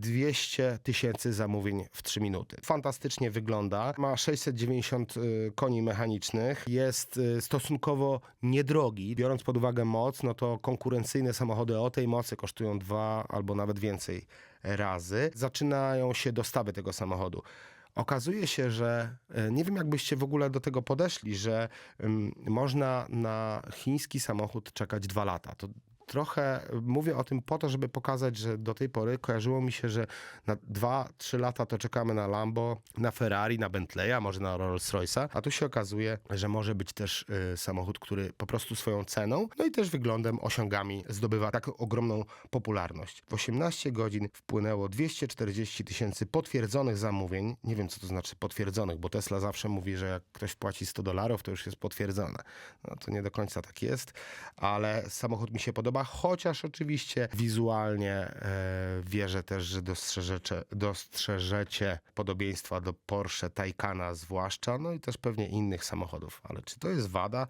200 tysięcy zamówień w 3 minuty. Fantastycznie wygląda. Ma 690 y, koni mechanicznych. Jest y, stosunkowo niedrogi. Biorąc pod uwagę moc, no to konkurencyjne samochody o tej mocy kosztują dwa albo nawet więcej razy. Zaczynają się dostawy tego samochodu. Okazuje się, że e, nie wiem, jakbyście w ogóle do tego podeszli, że można na chiński samochód czekać dwa lata. To trochę mówię o tym po to, żeby pokazać, że do tej pory kojarzyło mi się, że na 2-3 lata to czekamy na Lambo, na Ferrari, na Bentleya, może na Rolls Royce'a, a tu się okazuje, że może być też y, samochód, który po prostu swoją ceną, no i też wyglądem, osiągami zdobywa taką ogromną popularność. W 18 godzin wpłynęło 240 tysięcy potwierdzonych zamówień. Nie wiem, co to znaczy potwierdzonych, bo Tesla zawsze mówi, że jak ktoś wpłaci 100 dolarów, to już jest potwierdzone. No to nie do końca tak jest, ale samochód mi się podoba, chociaż oczywiście wizualnie e, wierzę też, że dostrzeżecie, dostrzeżecie podobieństwa do Porsche Taycana zwłaszcza, no i też pewnie innych samochodów. Ale czy to jest wada?